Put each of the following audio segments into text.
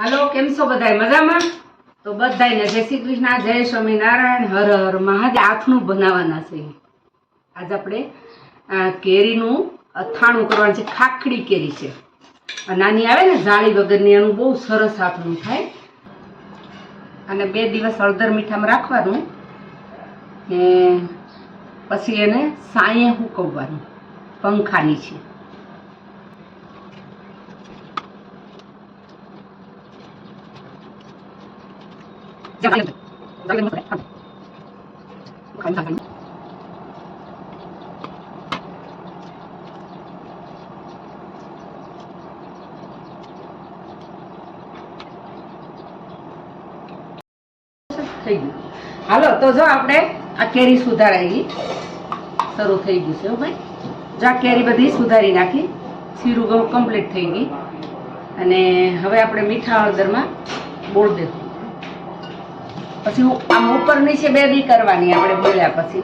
હાલો, કેમ છો બધાય? મજામાં? તો બધાયને જય શ્રી કૃષ્ણ, જય સ્વામિનારાયણ, હર હર મહાદેવ. આથણું બનાવવાના છે. આજ આપણે કેરીનું અથાણું કરવાનું છે, ખાખડી કેરી છે. નાની આવે ને, જાળી વગરની, એનું બહુ સરસ આથણું થાય. અને બે દિવસ હળદર મીઠામાં રાખવાનું. ને પછી એને સાંયે હુકવવાનું છે થઈ ગયું હાલો, તો જો આપણે આ કેરી સુધારાઈ. શરૂ થઈ ગયું છે ભાઈ. જો આ કેરી બધી સુધારી નાખી, શીરું કમ્પ્લીટ થઈ ગઈ. અને હવે આપણે મીઠા હળદરમાં બોળ દેવું પછી આમ ઉપર નીચે બે બી કરવાની, આપણે બોલ્યા પછી.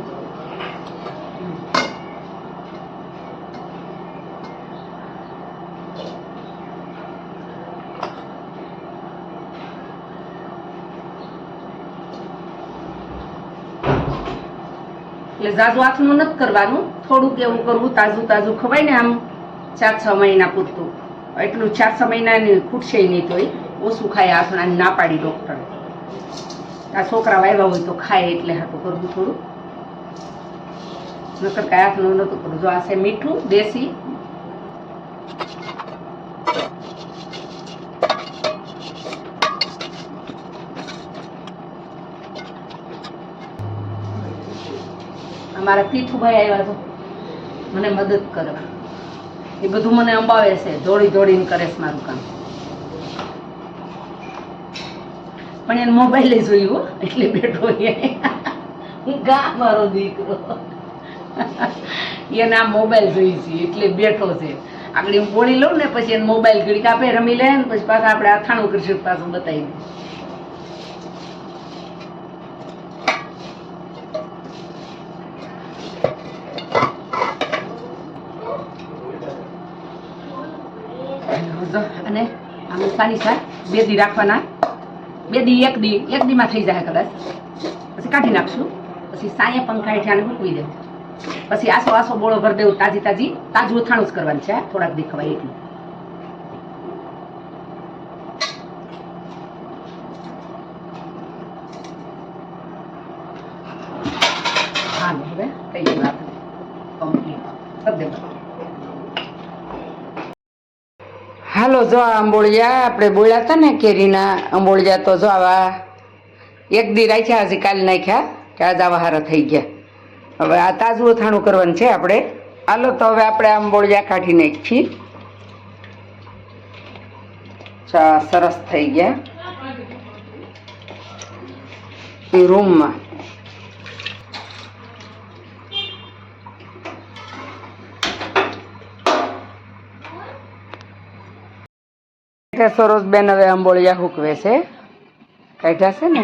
એટલે જાજુ આથનું નથી કરવાનું, થોડુંક એવું કરવું, તાજું તાજું ખવાય ને આમ ચાર છ મહિના પૂરતું. એટલું ચાર છ મહિનાની ખૂટશે નહીં તોય, ઓછું ખાય હાથણાની ના પાડી ડૉક્ટર આ છોકરા વાવ્યા હોય તો ખાય એટલે હાટું કરવું થોડું. નકર કાંઈ હાથનું નહોતું કરવું જો આ છે મીઠું, દેશી. અમારા પીઠુભાઈ આવ્યા તો મને મદદ કરવા એ બધું મને અંબાવે છે. દોડી દોડીને કરે છે મારું કામ. પણ એને મોબાઈલ જોયું એટલે બેઠો હું ગા મારો દીકરો. એને આ મોબાઈલ જોઈ છે, એટલે બેઠો છે. આગળ હું બોલી લઉં ને પછી એને મોબાઈલ ઘડીક આપે રમી લે ને, પછી પાછા આપણે અથાણું કરીશું, પાછું બતાવી અને આમ સાની સા બે દી રાખવાના. બે દી, એક દી, એક દીમાં થઈ જાય કદાચ પછી કાઢી નાખશું. પછી સાંયે પંખા હેઠાને મૂકવી દેવું પછી આસો આસો બોળો ભરી દેવું, તાજી તાજી, તાજું અથાણું જ કરવાનું છે થોડાક દી ખવાય એટલું. હાલો હવે થઈ ગયું વાત કમ્પ્લીટ હાલો, જો આ આંબોળિયા આપણે બોલ્યા હતા ને કેરીના આંબોળિયા તો જો આવા એક દી રાખ્યા હજી કાલ નાખ્યા, કે આજ આવા હારા થઈ ગયા. હવે આ તાજું અથાણું કરવાનું છે આપણે. હાલો, તો હવે આપણે આંબોળિયા કાઢી નાખી ચા સરસ થઈ ગયા. એ રૂમમાં. સરોજબેન હવે આંબોળિયા હુકવે છે કાઢ્યા છે ને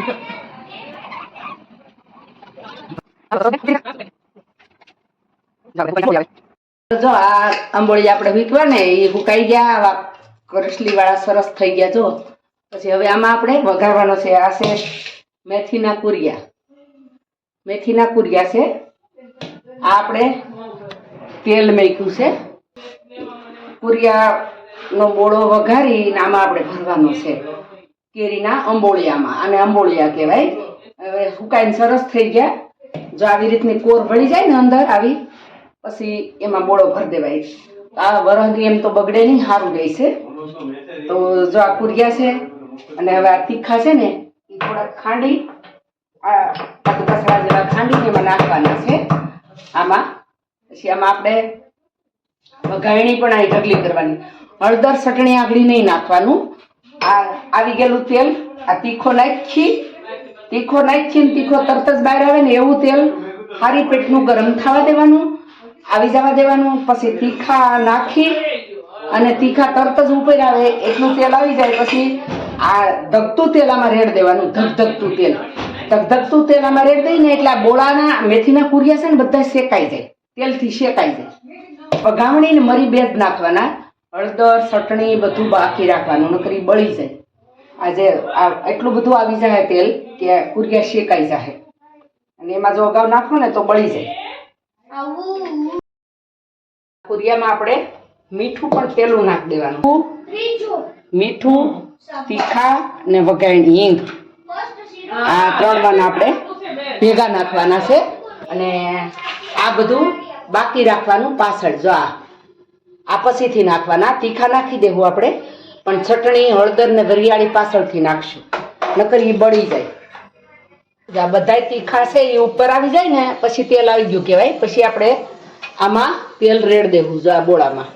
જો આ આંબોળિયા આપણે વીકવા ને એ હુકાઈ ગયા કરસલી વાળા સરસ થઈ ગયા જો પછી હવે આમાં આપણે વઘારવાનો છે આ છે મેથીના કુરિયા મેથીના કુરિયા છે આ આપણે તેલ મેક્યું છે કુરિયાનો બોળો વઘારીને આમાં આપણે ભરવાનો છે. કેરીના અંબોળિયામાં. અને અંબોળિયા કહેવાય. હવે સુકાઈને સરસ થઈ ગયા. જો આવી રીતની કોર ભળી જાય ને અંદર આવી, પછી એમાં બોળો ભરી દેવાય. આ વરંગી એમ તો બગડે નહીં સારું રહે છે. તો જો આ કુરિયા છે અને હવે આ તીખા છે ને એ થોડાક ખાંડી, આ કસરા જેવા ખાંડીને એમાં નાખવાના છે. આમાં, પછી આમાં આપણે વઘારણી પણ આ ઢગલી કરવાની. હળદર ચટણી આગળી નહીં નાખવાનું. આ આવી ગયેલું તેલ, આ તીખો નાખી, તીખો નાખીને તીખો તરત જ બહાર આવે ને એવું તેલ હારી પેટનું ગરમ થવા દેવાનું. આવી જવા દેવાનું, પછી તીખા નાખી અને તીખા તરત જ ઉપર આવે, એટલું તેલ આવી જાય, પછી આ ધગતું તેલ આમાં રેડ દેવાનું, ધગધગતું તેલ. ધગધગતું તેલ આમાં રેડ દઈને એટલે આ બોળાના મેથીના કુરિયા છે ને બધા શેકાઈ જાય. તેલથી શેકાઈ જાય. વઘાવણી ને મરી બે જ નાખવાના. હળદર ચટણી બધું બાકી રાખવાનું. નકરી બળી જાય. આજે આ એટલું બધું આવી જાય તેલ કે કુરિયા શેકાઈ જાય. અને એમાં જો અગાઉ નાખો ને તો બળી જાય. કુરિયામાં આપણે મીઠું પણ પેલું નાખી દેવાનું. મીઠું તીખા ને વઘારેલી હિંગ. આ ત્રણ વાના આપણે ભેગા નાખવાના છે. અને આ બધું બાકી રાખવાનું પાછળ. જો આ આ પછીથી નાખવાના, તીખા નાખી દેવું આપણે, પણ ચટણી, હળદર ને વરિયાળી પાછળથી નાખશું. નકર એ બળી જાય. આ બધા તીખા છે એ ઉપર આવી જાય ને, પછી તેલ આવી ગયું કહેવાય. પછી આપણે આમાં તેલ રેડ દેવું જો આ બોળામાં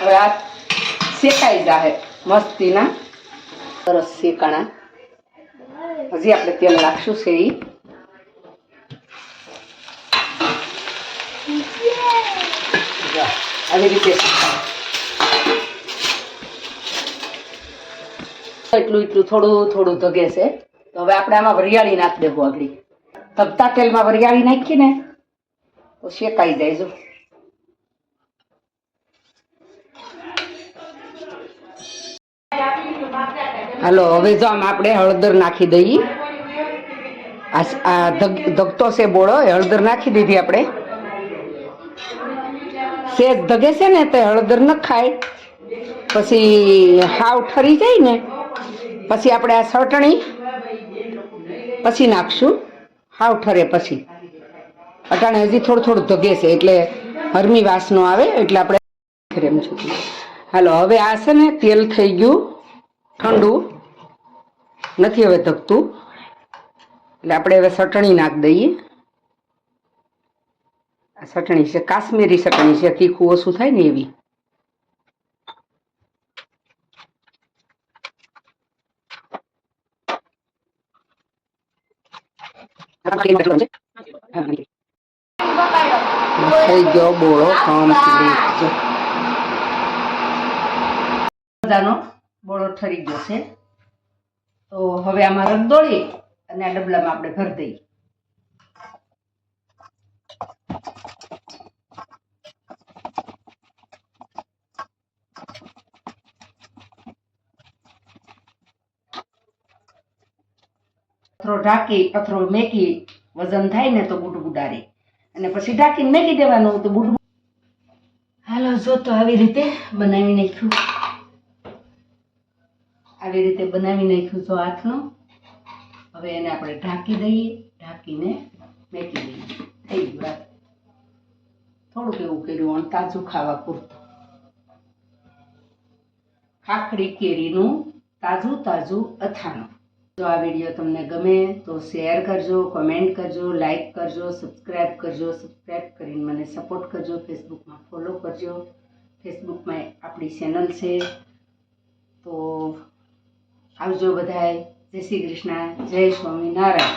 હવે આ શેકાઈ જાહે, મસ્તીના. સરસ શેકાણા. હજી આપણે તેલ નાખશું છે એ આવી રીતે એટલું એટલું થોડું થોડું ધગે છે. તો હવે આપણે આમાં વરિયાળી નાખી દેવું આગળ. તપતા તેલમાં વરિયાળી નાખીને તો શેકાઈ જાય જો. હાલો, હવે જો આમ આપણે હળદર નાખી દઈએ. આ ધગ, ધગતો છે બોળો, એ હળદર નાખી દીધી આપણે. સેજ ધગે છે ને તે હળદર ન ખાય. પછી હાવ ઠરી જાય ને, પછી આપણે આ ચટણી પછી નાખશું. હાવ ઠરે પછી. અટાણે હજી થોડું થોડું ધગે છે, એટલે હરમી વાસનો આવે, એટલે આપણે હાલો, હવે આ છે ને તેલ થઈ ગયું ઠંડુ. નથી હવે ધકતું. એટલે આપણે હવે ચટણી નાખી દઈએ. આ ચટણી છે, કાશ્મીરી ચટણી છે, તીખું ઓછું થાય ને એવી. થઈ ગયો બોળો કમ્પ્લીટ બધાનો બોળો ઠરી ગયો છે. તો હવે આમાં રંગદોળી અને આ ડબલામાં આપણે ભરી દઈએ. પથરો ઢાંકી પથરો મેકી વજન થાય ને તો બુટ બુડારે અને પછી ઢાંકીને મેકી દેવાનું તો બુટ હાલો, જો તો આવી રીતે બનાવી નાખ્યું. આવી રીતે બનાવી નાખ્યું છું હાથનું હવે એને આપણે ઢાંકી દઈએ. ઢાંકીને મેકી દઈએ. થઈ ગયું રાત થોડુંક એવું કર્યું, અને તાજું ખાવા પૂરતું. ખાખડી કેરીનું તાજું તાજું અથાણું. જો આ વીડિયો તમને ગમે તો શેર કરજો, કમેન્ટ કરજો, લાઈક કરજો સબસ્ક્રાઈબ કરજો. સબસ્ક્રાઈબ કરીને મને સપોર્ટ કરજો. ફેસબુકમાં ફોલો કરજો. ફેસબુકમાં આપણી ચેનલ છે. તો આવજો બધાએ જય શ્રી કૃષ્ણ. જય સ્વામિનારાયણ.